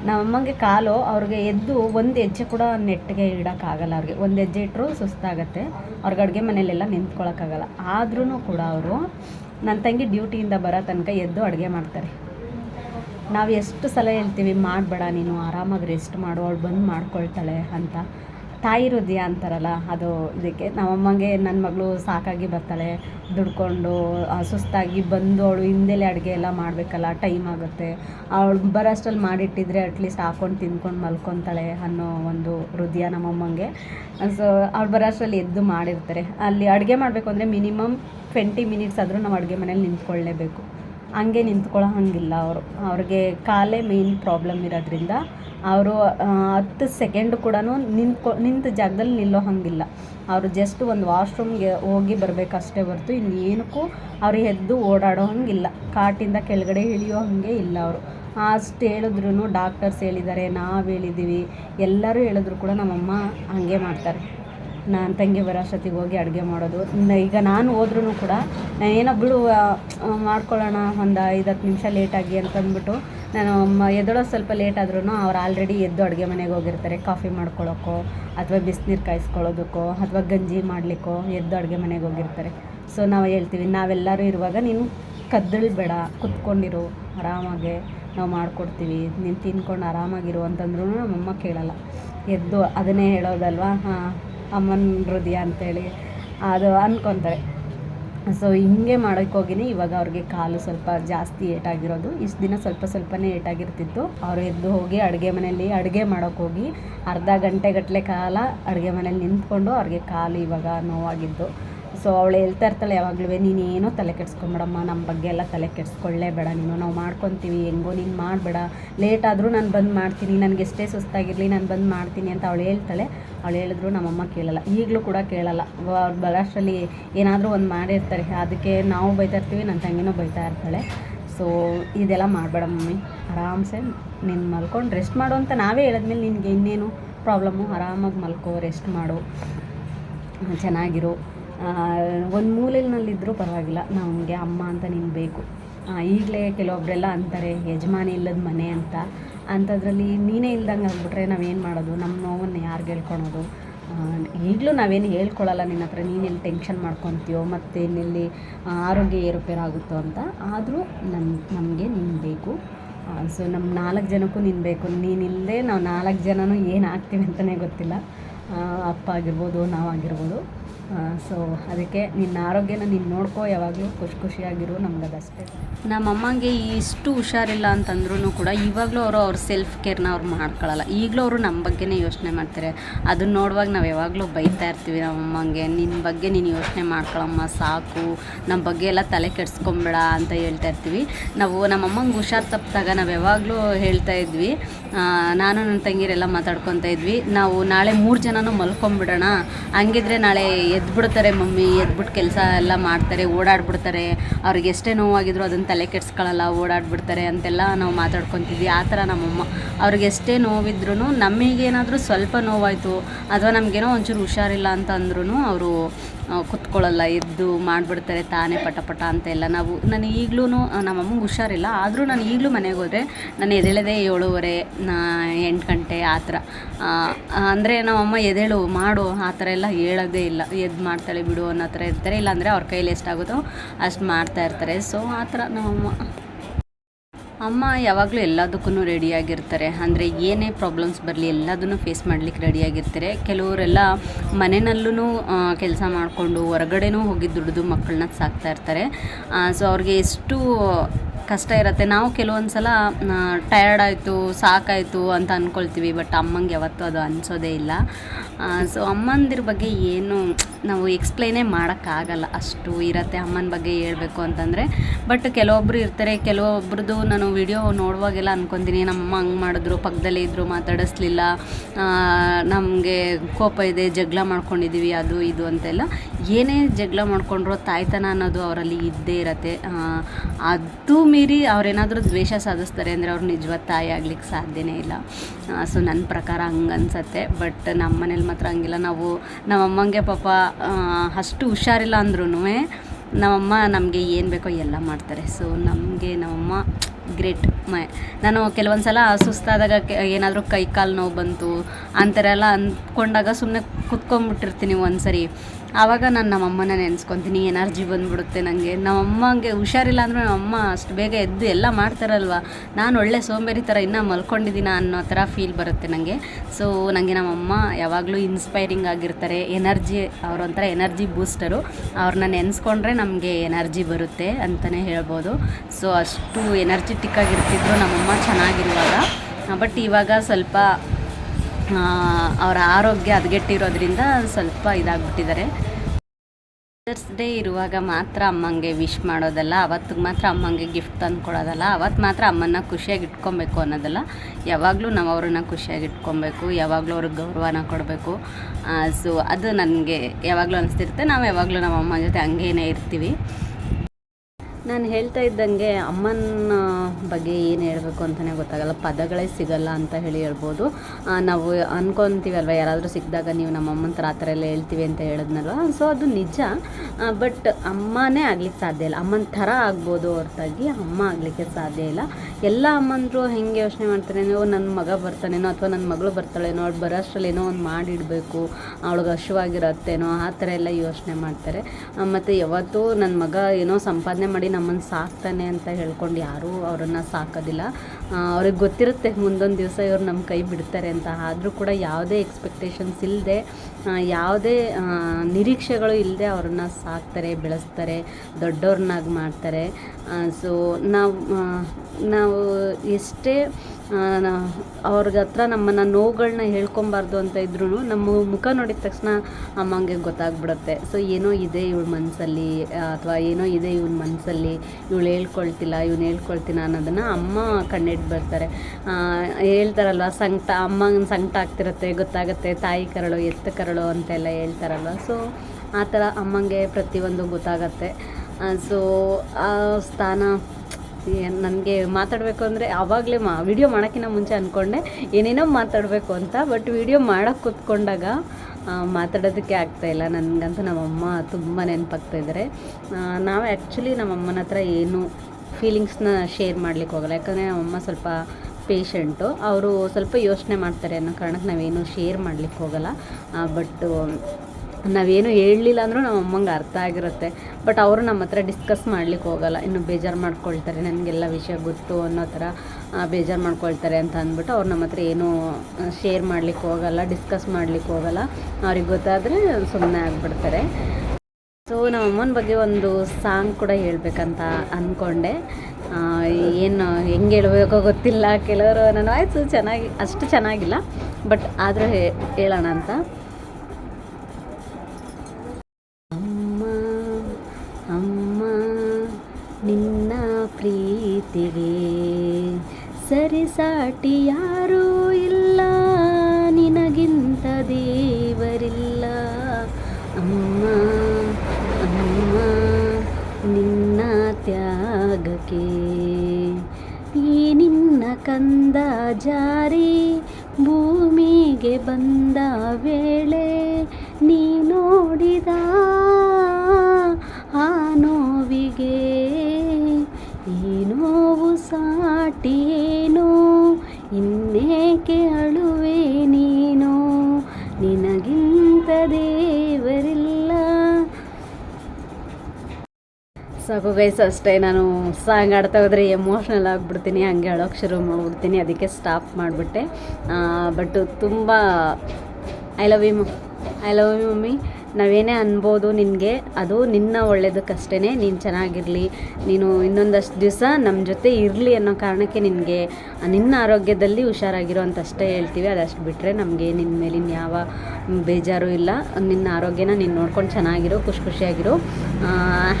ನಮ್ಮಮ್ಮಂಗೆ ಕಾಲು ಅವ್ರಿಗೆ ಎದ್ದು ಒಂದು ಹೆಜ್ಜೆ ಕೂಡ ನೆಟ್ಟಿಗೆ ಇಡೋಕ್ಕಾಗಲ್ಲ ಅವ್ರಿಗೆ. ಒಂದು ಹೆಜ್ಜೆ ಇಟ್ಟರು ಸುಸ್ತಾಗತ್ತೆ. ಅವ್ರಿಗೆ ಅಡುಗೆ ಮನೆಯಲ್ಲೆಲ್ಲ ನಿಂತ್ಕೊಳ್ಳೋಕ್ಕಾಗಲ್ಲ ಆದ್ರೂ ಕೂಡ ಅವರು ನನ್ನ ತಂಗಿ ಡ್ಯೂಟಿಯಿಂದ ಬರೋ ತನಕ ಎದ್ದು ಅಡುಗೆ ಮಾಡ್ತಾರೆ. ನಾವು ಎಷ್ಟು ಸಲ ಹೇಳ್ತೀವಿ, ಮಾಡಬೇಡ ನೀನು, ಆರಾಮಾಗಿ ರೆಸ್ಟ್ ಮಾಡು, ಅವಳು ಬಂದು ಮಾಡ್ಕೊಳ್ತಾಳೆ ಅಂತ. ತಾಯಿ ಹೃದಯ ಅಂತಾರಲ್ಲ, ಅದು ಇದಕ್ಕೆ. ನಮ್ಮಮ್ಮಗೆ ನನ್ನ ಮಗಳು ಸಾಕಾಗಿ ಬರ್ತಾಳೆ, ದುಡ್ಕೊಂಡು ಸುಸ್ತಾಗಿ ಬಂದು ಅವಳು ಹಿಂದೆಲೆ ಅಡುಗೆ ಎಲ್ಲ ಮಾಡಬೇಕಲ್ಲ ಟೈಮ್ ಆಗುತ್ತೆ. ಅವಳು ಬರೋಷ್ಟಲ್ಲಿ ಮಾಡಿಟ್ಟಿದ್ರೆ ಅಟ್ಲೀಸ್ಟ್ ಹಾಕೊಂಡು ತಿಂದ್ಕೊಂಡು ಮಲ್ಕೊತಾಳೆ ಅನ್ನೋ ಒಂದು ಹೃದಯ ನಮ್ಮಮ್ಮಂಗೆ. ಸೊ ಅವ್ಳು ಬರೋಷ್ಟರಲ್ಲಿ ಎದ್ದು ಮಾಡಿರ್ತಾರೆ. ಅಲ್ಲಿ ಅಡುಗೆ ಮಾಡಬೇಕು ಅಂದರೆ ಮಿನಿಮಮ್ ಟ್ವೆಂಟಿ ಮಿನಿಟ್ಸ್ ಆದರೂ ನಾವು ಅಡುಗೆ ಮನೇಲಿ ನಿಂತ್ಕೊಳ್ಳೇಬೇಕು. ಹಂಗೆ ನಿಂತ್ಕೊಳ್ಳೋ ಹಂಗಿಲ್ಲ ಅವರು. ಅವ್ರಿಗೆ ಕಾಲೇ ಮೇಯ್ನ್ ಪ್ರಾಬ್ಲಮ್ ಇರೋದ್ರಿಂದ ಅವರು ಹತ್ತು ಸೆಕೆಂಡ್ ಕೂಡ ನಿಂತ್ಕೊ, ನಿಂತ ಜಾಗದಲ್ಲಿ ನಿಲ್ಲೋ ಹಾಗಿಲ್ಲ. ಅವರು ಜಸ್ಟ್ ಒಂದು ವಾಶ್ರೂಮ್ಗೆ ಹೋಗಿ ಬರಬೇಕಷ್ಟೇ ಹೊರ್ತು ಇನ್ನೇನಕ್ಕೂ ಅವ್ರು ಎದ್ದು ಓಡಾಡೋ ಹಂಗಿಲ್ಲ. ಕಾಟಿಂದ ಕೆಳಗಡೆ ಇಳಿಯೋ ಹಾಗೆ ಇಲ್ಲ ಅವರು. ಅಷ್ಟು ಹೇಳಿದ್ರು ಡಾಕ್ಟರ್ಸ್ ಹೇಳಿದ್ದಾರೆ, ನಾವು ಹೇಳಿದ್ದೀವಿ ಎಲ್ಲರೂ ಹೇಳಿದ್ರು ಕೂಡ ನಮ್ಮಮ್ಮ ಹಾಗೆ ಮಾಡ್ತಾರೆ. ನಾನು ತಂಗಿ ಬರೋ ಅಷ್ಟೊತ್ತಿಗೆ ಹೋಗಿ ಅಡುಗೆ ಮಾಡೋದು. ಈಗ ನಾನು ಹೋದ್ರೂ ಕೂಡ ಏನೋ ಬಿಡು ಮಾಡ್ಕೊಳ್ಳೋಣ, ಒಂದು ಐದು ಹತ್ತು ನಿಮಿಷ ಲೇಟಾಗಿ ಅಂತಂದ್ಬಿಟ್ಟು ನಾನು ಎದ್ದೋಳೋ ಸ್ವಲ್ಪ ಲೇಟ್ ಆದ್ರೂ ಅವ್ರು ಆಲ್ರೆಡಿ ಎದ್ದು ಅಡುಗೆ ಮನೆಗೆ ಹೋಗಿರ್ತಾರೆ. ಕಾಫಿ ಮಾಡ್ಕೊಳ್ಳೋಕ್ಕೋ ಅಥವಾ ಬಿಸಿನೀರು ಕಾಯಿಸ್ಕೊಳ್ಳೋದಕ್ಕೋ ಅಥವಾ ಗಂಜಿ ಮಾಡಲಿಕ್ಕೋ ಎದ್ದು ಅಡುಗೆ ಮನೆಗೆ ಹೋಗಿರ್ತಾರೆ. ಸೊ ನಾವು ಹೇಳ್ತೀವಿ, ನಾವೆಲ್ಲರೂ ಇರುವಾಗ ನೀನು ಕದ್ದಳ್ಬೇಡ, ಕುತ್ಕೊಂಡಿರು, ಆರಾಮಾಗೆ ನಾವು ಮಾಡಿಕೊಡ್ತೀವಿ. ನೀನು ತಿನ್ಕೊಂಡು ಆರಾಮಾಗಿರು ಅಂತಂದ್ರೂ ನಮ್ಮಮ್ಮ ಕೇಳಲ್ಲ. ಎದ್ದು ಅದನ್ನೇ ಹೇಳೋದಲ್ವಾ? ಹಾಂ, ಅಮ್ಮನ ಹೃದಯ ಅಂತೇಳಿ. ಅದು ಅನ್ಕೊತಾರೆ. ಸೊ ಹಿಂಗೆ ಮಾಡೋಕ್ಕೆ ಹೋಗಿನಿ. ಇವಾಗ ಅವ್ರಿಗೆ ಕಾಲು ಸ್ವಲ್ಪ ಜಾಸ್ತಿ ಏಟಾಗಿರೋದು. ಇಷ್ಟು ದಿನ ಸ್ವಲ್ಪ ಸ್ವಲ್ಪನೇ ಏಟಾಗಿರ್ತಿತ್ತು. ಅವರು ಎದ್ದು ಹೋಗಿ ಅಡುಗೆ ಮನೆಯಲ್ಲಿ ಅಡುಗೆ ಮಾಡೋಕ್ಕೆ ಹೋಗಿ ಅರ್ಧ ಗಂಟೆ ಗಟ್ಟಲೆ ಕಾಲ ಅಡುಗೆ ಮನೇಲಿ ನಿಂತ್ಕೊಂಡು ಅವ್ರಿಗೆ ಕಾಲು ಇವಾಗ ನೋವಾಗಿದ್ದು. ಸೊ ಅವಳು ಹೇಳ್ತಾ ಇರ್ತಾಳೆ ಯಾವಾಗಲೂ ನೀನೇನೋ ತಲೆ ಕೆಡ್ಸ್ಕೊಂಬೇಡಮ್ಮ. ನಮ್ಮ ಬಗ್ಗೆ ಎಲ್ಲ ತಲೆ ಕೆಡ್ಸ್ಕೊಳ್ಳೇಬೇಡ ನೀನು ನಾವು ಮಾಡ್ಕೊತೀವಿ. ಹೆಂಗೋ ನೀನು ಮಾಡಬೇಡ. ಲೇಟ್ ಆದರೂ ನಾನು ಬಂದು ಮಾಡ್ತೀನಿ. ನನಗೆ ಎಷ್ಟೇ ಸುಸ್ತಾಗಿರಲಿ ನಾನು ಬಂದು ಮಾಡ್ತೀನಿ ಅಂತ ಅವಳು ಹೇಳ್ತಾಳೆ. ಅವಳು ಹೇಳಿದ್ರು ನಮ್ಮಮ್ಮ ಕೇಳಲ್ಲ. ಈಗಲೂ ಕೂಡ ಕೇಳಲ್ಲ. ಅವ್ರು ಏನಾದರೂ ಒಂದು ಮಾಡಿರ್ತಾರೆ. ಅದಕ್ಕೆ ನಾವು ಬೈತಾ ಇರ್ತೀವಿ ನನ್ನ ತಂಗಿನೂ ಬೈತಾ ಇರ್ತಾಳೆ. ಸೊ ಇದೆಲ್ಲ ಮಾಡಬೇಡ ಮಮ್ಮಿ. ಆರಾಮ್ಸೆ ನೀನು ಮಲ್ಕೊಂಡು ರೆಸ್ಟ್ ಮಾಡು ಅಂತ ನಾವೇ ಹೇಳಿದ್ಮೇಲೆ ನಿನಗೆ ಇನ್ನೇನು ಪ್ರಾಬ್ಲಮ್ಮು ಆರಾಮಾಗಿ ಮಲ್ಕೋ ರೆಸ್ಟ್ ಮಾಡು. ಚೆನ್ನಾಗಿರು. ಒಂದು ಮೂಲೆಯಲ್ಲಿದ್ದರೂ ಪರವಾಗಿಲ್ಲ. ನಮಗೆ ಅಮ್ಮ ಅಂತ ನೀನು ಬೇಕು. ಈಗಲೇ ಕೆಲವೊಬ್ಬರೆಲ್ಲ ಅಂತಾರೆ, ಯಜಮಾನಿ ಇಲ್ಲದ ಮನೆ ಅಂತ. ಅಂಥದ್ರಲ್ಲಿ ನೀನೇ ಇಲ್ದಂಗೆ ಆಗ್ಬಿಟ್ರೆ ನಾವೇನು ಮಾಡೋದು? ನಮ್ಮ ನೋವನ್ನು ಯಾರಿಗೆ ಹೇಳ್ಕೊಳೋದು? ಈಗಲೂ ನಾವೇನು ಹೇಳ್ಕೊಳ್ಳಲ್ಲ ನಿನ್ನ ಹತ್ರ. ನೀನೆಲ್ಲಿ ಟೆನ್ಷನ್ ಮಾಡ್ಕೊತೀಯೋ ಮತ್ತು ಇನ್ನೆಲ್ಲಿ ಆ, ಆರೋಗ್ಯ ಏರುಪೇರಾಗುತ್ತೋ ಅಂತ. ಆದರೂ ನನ್ನ ನಮಗೆ ನೀನು ಬೇಕು. ಸೊ ನಮ್ಮ ನಾಲ್ಕು ಜನಕ್ಕೂ ನೀನು ಬೇಕು. ನೀನಿಲ್ಲದೆ ನಾವು ನಾಲ್ಕು ಜನನೂ ಏನು ಆಗ್ತೀವಿ ಅಂತಲೇ ಗೊತ್ತಿಲ್ಲ. ಅಪ್ಪ ಆಗಿರ್ಬೋದು ನಾವಾಗಿರ್ಬೋದು ಸೊ ಅದಕ್ಕೆ ನಿನ್ನ ಆರೋಗ್ಯನ ನೀನು ನೋಡ್ಕೋ, ಯಾವಾಗಲೂ ಖುಷಿ ಖುಷಿಯಾಗಿರು ನಮ್ಗೆ ಅದಷ್ಟೇ ನಮ್ಮ ಅಮ್ಮಂಗೆ ಇಷ್ಟು ಹುಷಾರಿಲ್ಲ ಅಂತಂದ್ರೂ ಕೂಡ ಇವಾಗಲೂ ಅವರು ಅವ್ರ ಸೆಲ್ಫ್ ಕೇರ್ನ ಅವ್ರು ಮಾಡ್ಕೊಳ್ಳಲ್ಲ ಈಗಲೂ ಅವರು ನಮ್ಮ ಬಗ್ಗೆನೇ ಯೋಚನೆ ಮಾಡ್ತಾರೆ. ಅದನ್ನ ನೋಡುವಾಗ ನಾವು ಯಾವಾಗಲೂ ಬೈತಾ ಇರ್ತೀವಿ ನಮ್ಮ ಅಮ್ಮಂಗೆ ನಿನ್ನ ಬಗ್ಗೆ ನೀನು ಯೋಚನೆ ಮಾಡ್ಕೊಳಮ್ಮ, ಸಾಕು ನಮ್ಮ ಬಗ್ಗೆ ಎಲ್ಲ ತಲೆ ಕೆಡಿಸ್ಕೊಂಬೇಡ ಅಂತ ಹೇಳ್ತಾ ಇರ್ತೀವಿ. ನಾವು ನಮ್ಮ ಅಮ್ಮಂಗೆ ಹುಷಾರು ತಪ್ಪಿದಾಗ ನಾವು ಯಾವಾಗಲೂ ಹೇಳ್ತಾ ಇದ್ವಿ. ನಾನು ನನ್ನ ತಂಗಿರೆಲ್ಲ ಮಾತಾಡ್ಕೊತಾ ಇದ್ವಿ. ನಾವು ನಾಳೆ ಮೂರು ಜನನೂ ಮಲ್ಕೊಂಬಿಡೋಣ. ಹಂಗಿದ್ರೆ ನಾಳೆ ಎದ್ಬಿಡ್ತಾರೆ ಮಮ್ಮಿ ಎದ್ಬಿಟ್ಟು ಕೆಲಸ ಎಲ್ಲ ಮಾಡ್ತಾರೆ, ಓಡಾಡ್ಬಿಡ್ತಾರೆ. ಅವ್ರಿಗೆ ಎಷ್ಟೇ ನೋವಾಗಿದ್ರು ಅದನ್ನು ತಲೆ ಕೆಡ್ಸ್ಕೊಳ್ಳಲ್ಲ ಓಡಾಡ್ಬಿಡ್ತಾರೆ ಅಂತೆಲ್ಲ ನಾವು ಮಾತಾಡ್ಕೊತಿದ್ವಿ. ಆ ಥರ ನಮ್ಮಮ್ಮ. ಅವ್ರಿಗೆ ಎಷ್ಟೇ ನೋವಿದ್ರೂ ನಮಗೇನಾದರೂ ಸ್ವಲ್ಪ ನೋವಾಯಿತು, ಅಥವಾ ನಮಗೇನೋ ಒಂಚೂರು ಹುಷಾರಿಲ್ಲ ಅಂತ ಅಂದ್ರೂ ಅವರು ಕುತ್ಕೊಳ್ಳಲ್ಲ, ಎದ್ದು ಮಾಡಿಬಿಡ್ತಾರೆ, ತಾನೇ ಪಟ ಪಟ ಅಂತ ಎಲ್ಲ ನಾವು, ನಾನು ಈಗಲೂ ನಮ್ಮಮ್ಮಗೆ ಹುಷಾರಿಲ್ಲ, ಆದರೂ ನಾನು ಈಗಲೂ ಮನೆಗೆ ಹೋದರೆ ನಾನು ಎದ್ದೇಳೋದೇ ಏಳುವರೆ ಎಂಟು ಗಂಟೆ ಆ ಥರ. ಅಂದರೆ ನಮ್ಮಮ್ಮ ಎದೇಳು ಮಾಡು, ಆ ಥರ ಎಲ್ಲ ಹೇಳೋದೇ ಇಲ್ಲ. ಎದ್ದು ಮಾಡ್ತಾಳೆ ಬಿಡು ಅನ್ನೋ ಥರ ಇರ್ತಾರೆ, ಇಲ್ಲಾಂದರೆ ಅವ್ರ ಕೈಲಿ ಎಷ್ಟಾಗುತ್ತೋ ಅಷ್ಟು ಮಾಡ್ತಾ ಇರ್ತಾರೆ. ಸೊ ಆ ಥರ ನಮ್ಮಮ್ಮ ಅಮ್ಮ ಯಾವಾಗಲೂ ಎಲ್ಲದಕ್ಕೂ ರೆಡಿಯಾಗಿರ್ತಾರೆ. ಅಂದರೆ ಏನೇ ಪ್ರಾಬ್ಲಮ್ಸ್ ಬರಲಿ ಎಲ್ಲದನ್ನು ಫೇಸ್ ಮಾಡಲಿಕ್ಕೆ ರೆಡಿಯಾಗಿರ್ತಾರೆ. ಕೆಲವರೆಲ್ಲ ಮನೆಯಲ್ಲೂ ಕೆಲಸ ಮಾಡಿಕೊಂಡು ಹೊರಗಡೆನೂ ಹೋಗಿ ದುಡಿದು ಮಕ್ಕಳನ್ನ ಸಾಕ್ತಾ ಇರ್ತಾರೆ. ಸೊ ಅವ್ರಿಗೆ ಎಷ್ಟು ಕಷ್ಟ ಇರುತ್ತೆ. ನಾವು ಕೆಲವೊಂದು ಸಲ ಟಯರ್ಡ್ ಆಯಿತು, ಸಾಕಾಯಿತು ಅಂತ ಅಂದ್ಕೊಳ್ತೀವಿ ಬಟ್ ಅಮ್ಮಂಗೆ ಯಾವತ್ತೂ ಅದು ಅನಿಸೋದೇ ಇಲ್ಲ. ಸೊ ಅಮ್ಮಂದಿರ ಬಗ್ಗೆ ಏನು ನಾವು ಎಕ್ಸ್ಪ್ಲೇನೇ ಮಾಡೋಕ್ಕಾಗಲ್ಲ. ಅಷ್ಟು ಇರತ್ತೆ ಅಮ್ಮನ ಬಗ್ಗೆ ಹೇಳಬೇಕು ಅಂತಂದರೆ. ಬಟ್ ಕೆಲವೊಬ್ಬರು ಇರ್ತಾರೆ. ಕೆಲವೊಬ್ರದ್ದು ನಾನು ವಿಡಿಯೋ ನೋಡುವಾಗೆಲ್ಲ ಅಂದ್ಕೊತೀನಿ ನಮ್ಮಮ್ಮ ಹಂಗೆ ಮಾಡಿದ್ರು, ಪಕ್ಕದಲ್ಲೇ ಇದ್ದರು ಮಾತಾಡಿಸ್ಲಿಲ್ಲ. ನಮಗೆ ಕೋಪ ಇದೆ, ಜಗಳ ಮಾಡ್ಕೊಂಡಿದ್ದೀವಿ ಅದು ಇದು ಅಂತೆಲ್ಲ. ಏನೇ ಜಗಳ ಮಾಡ್ಕೊಂಡ್ರು ತಾಯ್ತನ ಅನ್ನೋದು ಅವರಲ್ಲಿ ಇದ್ದೇ ಇರತ್ತೆ. ಅದು ಮೀರಿ ಅವ್ರೇನಾದರೂ ದ್ವೇಷ ಸಾಧಿಸ್ತಾರೆ ಅಂದರೆ ಅವ್ರು ನಿಜವಾದ ತಾಯಿ ಆಗ್ಲಿಕ್ಕೆ ಸಾಧ್ಯನೇ ಇಲ್ಲ. ಸೊ ನನ್ನ ಪ್ರಕಾರ ಹಂಗೆ ಅನ್ಸತ್ತೆ. ಬಟ್ ನಮ್ಮ ಮನೇಲಿ ಮಾತ್ರ ಹಂಗಿಲ್ಲ. ನಾವು, ನಮ್ಮಮ್ಮಂಗೆ ಪಾಪ ಅಷ್ಟು ಹುಷಾರಿಲ್ಲ ಅಂದ್ರೂ ನಮ್ಮಮ್ಮ ನಮಗೆ ಏನು ಬೇಕೋ ಎಲ್ಲ ಮಾಡ್ತಾರೆ. ಸೊ ನಮಗೆ ನಮ್ಮಮ್ಮ ಗ್ರೇಟ್. ಮೈ, ನಾನು ಕೆಲವೊಂದು ಸಲ ಸುಸ್ತಾದಾಗ ಏನಾದರೂ ಕೈ ಕಾಲು ನೋವು ಬಂತು, ಆ ಥರ ಎಲ್ಲ ಅಂದ್ಕೊಂಡಾಗ ಸುಮ್ಮನೆ ಕುತ್ಕೊಂಡ್ಬಿಟ್ಟಿರ್ತೀನಿ ಒಂದು ಸರಿ ಆವಾಗ ನಾನು ನಮ್ಮಮ್ಮನ ನೆನೆಸ್ಕೊತೀನಿ ಎನರ್ಜಿ ಬಂದ್ಬಿಡುತ್ತೆ ನನಗೆ ನಮ್ಮಮ್ಮಂಗೆ ಹುಷಾರಿಲ್ಲ ಅಂದರೂ ನಮ್ಮಮ್ಮ ಅಷ್ಟು ಬೇಗ ಎದ್ದು ಎಲ್ಲ ಮಾಡ್ತಾರಲ್ವ? ನಾನು ಒಳ್ಳೆ ಸೋಂಬೇರಿ ಥರ ಇನ್ನೂ ಮಲ್ಕೊಂಡಿದ್ದೀನ ಅನ್ನೋ ಥರ ಫೀಲ್ ಬರುತ್ತೆ ನನಗೆ ಸೊ ನನಗೆ ನಮ್ಮಮ್ಮ ಯಾವಾಗಲೂ ಇನ್ಸ್ಪೈರಿಂಗ್ ಆಗಿರ್ತಾರೆ ಎನರ್ಜಿ ಅವರೊಂಥರ ಎನರ್ಜಿ ಬೂಸ್ಟರು ಅವ್ರನ್ನ ನೆನೆಸ್ಕೊಂಡ್ರೆ ನಮಗೆ ಎನರ್ಜಿ ಬರುತ್ತೆ ಅಂತಲೇ ಹೇಳ್ಬೋದು. ಸೊ ಅಷ್ಟು ಎನರ್ಜಿಟಿಕ್ ಆಗಿರ್ತಿದ್ರು ನಮ್ಮಮ್ಮ ಚೆನ್ನಾಗಿರುವಾಗ. ಬಟ್ ಇವಾಗ ಸ್ವಲ್ಪ ಅವರ ಆರೋಗ್ಯ ಹದಗೆಟ್ಟಿರೋದ್ರಿಂದ ಸ್ವಲ್ಪ ಇದಾಗ್ಬಿಟ್ಟಿದ್ದಾರೆ. ಮದರ್ಸ್ ಡೇ ಇರುವಾಗ ಮಾತ್ರ ಅಮ್ಮಂಗೆ ವಿಶ್ ಮಾಡೋದಲ್ಲ ಅವತ್ತಿಗೆ ಮಾತ್ರ ಅಮ್ಮಂಗೆ ಗಿಫ್ಟ್ ತಂದು ಕೊಡೋದಲ್ಲ ಅವತ್ತು ಮಾತ್ರ ಅಮ್ಮನ್ನ ಖುಷಿಯಾಗಿ ಇಟ್ಕೊಬೇಕು ಅನ್ನೋದಲ್ಲ. ಯಾವಾಗಲೂ ನಾವು ಅವ್ರನ್ನ ಖುಷಿಯಾಗಿ ಇಟ್ಕೊಬೇಕು, ಯಾವಾಗಲೂ ಅವ್ರಿಗೆ ಗೌರವನ ಕೊಡಬೇಕು. ಸೊ ಅದು ನನಗೆ ಯಾವಾಗಲೂ ಅನಿಸ್ತಿರುತ್ತೆ, ನಾವು ಯಾವಾಗಲೂ ನಮ್ಮ ಅಮ್ಮ ಜೊತೆ ಹಂಗೇನೆ ಇರ್ತೀವಿ. ನಾನು ಹೇಳ್ತಾ ಇದ್ದಂಗೆ ಅಮ್ಮನ ಬಗ್ಗೆ ಏನು ಹೇಳಬೇಕು ಅಂತಲೇ ಗೊತ್ತಾಗಲ್ಲ. ಪದಗಳೇ ಸಿಗಲ್ಲ ಅಂತ ಹೇಳಿ ಹೇಳ್ಬೋದು. ನಾವು ಅನ್ಕೊತೀವಲ್ವ? ಯಾರಾದರೂ ಸಿಕ್ಕಿದಾಗ ನೀವು ನಮ್ಮ ಅಮ್ಮನ ಥರ ಆ ಥರ ಎಲ್ಲ ಹೇಳ್ತೀವಿ ಅಂತ ಹೇಳಿದ್ನಲ್ವ? ಸೊ ಅದು ನಿಜ. ಬಟ್ ಅಮ್ಮನೇ ಆಗ್ಲಿಕ್ಕೆ ಸಾಧ್ಯ ಇಲ್ಲ. ಅಮ್ಮನ ಥರ ಆಗ್ಬೋದು ಹೊರತಾಗಿ ಅಮ್ಮ ಆಗಲಿಕ್ಕೆ ಸಾಧ್ಯ ಇಲ್ಲ. ಎಲ್ಲ ಅಮ್ಮಂದರು ಹೆಂಗೆ ಯೋಚನೆ ಮಾಡ್ತಾರೇನೋ ನನ್ನ ಮಗ ಬರ್ತಾನೇನೋ ಅಥವಾ ನನ್ನ ಮಗಳು ಬರ್ತಾಳೇನೋ, ಅವ್ಳು ಬರೋಷ್ಟ್ರಲ್ಲಿ ಏನೋ ಒಂದು ಮಾಡಿಡಬೇಕು, ಅವಳಿಗೆ ಹಶುವಾಗಿರತ್ತೇನೋ, ಆ ಥರ ಎಲ್ಲ ಯೋಚನೆ ಮಾಡ್ತಾರೆ. ಮತ್ತು ಯಾವತ್ತೂ ನನ್ನ ಮಗ ಏನೋ ಸಂಪಾದನೆ ಮಾಡಿ ನಮ್ಮನ್ನು ಸಾಕ್ತಾನೆ ಅಂತ ಹೇಳ್ಕೊಂಡು ಯಾರೂ ಅವರನ್ನು ಸಾಕೋದಿಲ್ಲ. ಅವ್ರಿಗೆ ಗೊತ್ತಿರುತ್ತೆ ಮುಂದೊಂದು ದಿವಸ ಇವ್ರು ನಮ್ಮ ಕೈ ಬಿಡ್ತಾರೆ ಅಂತ. ಆದರೂ ಕೂಡ ಯಾವುದೇ ಎಕ್ಸ್ಪೆಕ್ಟೇಷನ್ಸ್ ಇಲ್ಲದೆ ಯಾವುದೇ ನಿರೀಕ್ಷೆಗಳು ಇಲ್ಲದೆ ಅವ್ರನ್ನ ಸಾಕ್ತಾರೆ, ಬೆಳೆಸ್ತಾರೆ, ದೊಡ್ಡವ್ರನ್ನಾಗಿ ಮಾಡ್ತಾರೆ. ಸೊ ನಾವು ನಾವು ಎಷ್ಟೇ ಅವ್ರ ಹತ್ರ ನಮ್ಮನ್ನು ನೋವುಗಳನ್ನ ಹೇಳ್ಕೊಬಾರ್ದು ಅಂತ ಇದ್ರೂ ನಮ್ಮ ಮುಖ ನೋಡಿದ ತಕ್ಷಣ ಅಮ್ಮಂಗೆ ಗೊತ್ತಾಗ್ಬಿಡುತ್ತೆ. ಸೊ ಏನೋ ಇದೆ ಇವಳ ಮನಸ್ಸಲ್ಲಿ ಅಥವಾ ಏನೋ ಇದೆ ಇವನ ಮನಸ್ಸಲ್ಲಿ ಇವಳು ಹೇಳ್ಕೊಳ್ತಿಲ್ಲ, ಇವನು ಹೇಳ್ಕೊಳ್ತಿಲ್ಲ ಅನ್ನೋದನ್ನು ಅಮ್ಮ ಕಣ್ಣಿಟ್ಟು ಬರ್ತಾರೆ. ಹೇಳ್ತಾರಲ್ವ, ಸಂಕಟ ಅಮ್ಮನ ಸಂಕಟ ಆಗ್ತಿರುತ್ತೆ, ಗೊತ್ತಾಗುತ್ತೆ, ತಾಯಿ ಕರಳು, ಎತ್ತ ಕರಳು ಅಂತೆಲ್ಲ ಹೇಳ್ತಾರಲ್ವ. ಸೊ ಆ ಥರ ಅಮ್ಮಂಗೆ ಪ್ರತಿಯೊಂದು ಗೊತ್ತಾಗತ್ತೆ. ಸೊ ಆ ಸ್ಥಾನ ನನಗೆ ಮಾತಾಡಬೇಕು ಅಂದರೆ ಆವಾಗಲೇ ಮಾ ವಿಡಿಯೋ ಮಾಡೋಕ್ಕಿಂತ ಮುಂಚೆ ಅಂದ್ಕೊಂಡೆ ಏನೇನೋ ಮಾತಾಡಬೇಕು ಅಂತ ಬಟ್ ವಿಡಿಯೋ ಮಾಡೋಕ್ಕೆ ಕೂತ್ಕೊಂಡಾಗ ಮಾತಾಡೋದಕ್ಕೆ ಆಗ್ತಾಯಿಲ್ಲ ನನಗಂತೂ ನಮ್ಮಮ್ಮ ತುಂಬ ನೆನಪಾಗ್ತಾಯಿದ್ದಾರೆ ನಾವು ಆ್ಯಕ್ಚುಲಿ ನಮ್ಮಮ್ಮನ ಹತ್ರ ಏನು ಫೀಲಿಂಗ್ಸ್ನ ಶೇರ್ ಮಾಡ್ಲಿಕ್ಕೆ ಹೋಗಲ್ಲ. ಯಾಕಂದರೆ ನಮ್ಮಮ್ಮ ಸ್ವಲ್ಪ ಪೇಷಂಟು ಅವರು ಸ್ವಲ್ಪ ಯೋಚನೆ ಮಾಡ್ತಾರೆ ಅನ್ನೋ ಕಾರಣಕ್ಕೆ ನಾವೇನು ಶೇರ್ ಮಾಡ್ಲಿಕ್ಕೆ ಹೋಗಲ್ಲ. ಬಟ್ ನಾವೇನು ಹೇಳಲಿಲ್ಲ ಅಂದರೂ ನಮ್ಮ ಅಮ್ಮಂಗೆ ಅರ್ಥ ಆಗಿರುತ್ತೆ. ಬಟ್ ಅವರು ನಮ್ಮ ಹತ್ರ ಡಿಸ್ಕಸ್ ಮಾಡ್ಲಿಕ್ಕೆ ಹೋಗಲ್ಲ. ಇನ್ನು ಬೇಜಾರು ಮಾಡ್ಕೊಳ್ತಾರೆ. ನನಗೆಲ್ಲ ವಿಷಯ ಗೊತ್ತು ಅನ್ನೋ ಥರ ಬೇಜಾರು ಮಾಡ್ಕೊಳ್ತಾರೆ ಅಂತ ಅಂದ್ಬಿಟ್ಟು ಅವ್ರು ನಮ್ಮ ಹತ್ರ ಏನೂ ಶೇರ್ ಮಾಡ್ಲಿಕ್ಕೆ ಹೋಗಲ್ಲ ಡಿಸ್ಕಸ್ ಮಾಡ್ಲಿಕ್ಕೆ ಹೋಗಲ್ಲ. ಅವ್ರಿಗೆ ಗೊತ್ತಾದರೆ ಸುಮ್ಮನೆ ಆಗಿಬಿಡ್ತಾರೆ. ಸೊ ನಮ್ಮ ಅಮ್ಮನ ಬಗ್ಗೆ ಒಂದು ಸಾಂಗ್ ಕೂಡ ಹೇಳಬೇಕಂತ ಅಂದ್ಕೊಂಡೆ ಏನು ಹೆಂಗೆ ಹೇಳಬೇಕೋ ಗೊತ್ತಿಲ್ಲ. ಕೆಲವರು ನನ್ನ ವಾಯ್ಸು ಚೆನ್ನಾಗಿ, ಅಷ್ಟು ಚೆನ್ನಾಗಿಲ್ಲ, ಬಟ್ ಆದರೂ ಹೇಳೋಣ ಅಂತ. ಅಮ್ಮ ಅಮ್ಮ, ನಿನ್ನ ಪ್ರೀತಿಗೆ ಸರಿಸಾಟಿ ಯಾರೂ? ನಿನ್ನ ತ್ಯಾಗಕ್ಕೆ. ಈ ನಿನ್ನ ಕಂದ ಜಾರಿ ಭೂಮಿಗೆ ಬಂದ ವೇಳೆ ನೀ ನೋಡಿದ ಸಾಕು ಗೈಸ್ ಅಷ್ಟೇ ನಾನು ಸಾಂಗ್ ಆಡ್ತಾ ಹೋದರೆ ಎಮೋಷ್ನಲ್ ಆಗಿಬಿಡ್ತೀನಿ, ಹಂಗೆ ಅಳೋಕ್ಕೆ ಶುರು ಮಾಡಿಬಿಡ್ತೀನಿ, ಅದಕ್ಕೆ ಸ್ಟಾಪ್ ಮಾಡಿಬಿಟ್ಟೆ. ಬಟ್ ತುಂಬ I love you I love you mummy. ನಾವೇನೇ ಅನ್ಬೋದು ನಿನಗೆ, ಅದು ನಿನ್ನ ಒಳ್ಳೇದಕ್ಕಷ್ಟೇ ನೀನು ಚೆನ್ನಾಗಿರಲಿ. ನೀನು ಇನ್ನೊಂದಷ್ಟು ದಿವಸ ನಮ್ಮ ಜೊತೆ ಇರಲಿ ಅನ್ನೋ ಕಾರಣಕ್ಕೆ ನಿನಗೆ, ನಿನ್ನ ಆರೋಗ್ಯದಲ್ಲಿ ಹುಷಾರಾಗಿರೋ ಅಂತ ಅಷ್ಟೇ ಹೇಳ್ತೀವಿ. ಅದಷ್ಟು ಬಿಟ್ಟರೆ ನಮಗೆ ನಿನ್ನ ಮೇಲಿನ ಯಾವ ಬೇಜಾರು ಇಲ್ಲ. ನಿನ್ನ ಆರೋಗ್ಯನ ನೀನು ನೋಡ್ಕೊಂಡು ಚೆನ್ನಾಗಿರೋ, ಖುಷಿ ಖುಷಿಯಾಗಿರೋ.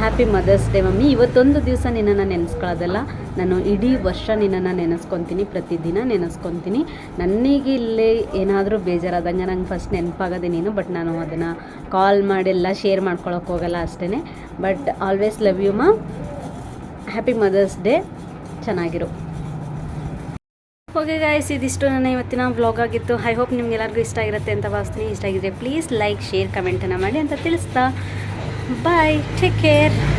Happy mother's day mummy. ಇವತ್ತೊಂದು ದಿವಸ ನಿನ್ನನ್ನು ನೆನೆಸ್ಕೊಳ್ಳೋದಲ್ಲ. ನಾನು ಇಡೀ ವರ್ಷ ನಿನ್ನನ್ನು ನೆನೆಸ್ಕೊತೀನಿ. ಪ್ರತಿದಿನ ನೆನೆಸ್ಕೊತೀನಿ. ನನಗೆ ಇಲ್ಲೇ ಏನಾದರೂ ಬೇಜಾರಾದಂಗೆ ನಂಗೆ ಫಸ್ಟ್ ನೆನಪಾಗೋದೆ ನೀನು ಬಟ್ ನಾನು ಅದನ್ನು ಕಾಲ್ ಮಾಡೆಲ್ಲ ಶೇರ್ ಮಾಡ್ಕೊಳಕ್ಕೆ ಹೋಗಲ್ಲ ಅಷ್ಟೇ but always love you ma happy mother's day ಚೆನ್ನಾಗಿರು. Okay guys ಇದಿಷ್ಟು ನನ್ನ ಇವತ್ತಿನ ಬ್ಲಾಗ್ ಆಗಿತ್ತು. ಐ ಹೋಪ್ ನಿಮ್ಗೆಲ್ಲರಿಗೂ ಇಷ್ಟ ಆಗಿರುತ್ತೆ ಅಂತ ಭಾವಿಸ್ತೀನಿ. ಇಷ್ಟ ಆಗಿದ್ರೆ ಪ್ಲೀಸ್ ಲೈಕ್ ಶೇರ್ ಕಮೆಂಟನ್ನು ಮಾಡಿ ಅಂತ ತಿಳಿಸ್ತಾ. Bye. Take care.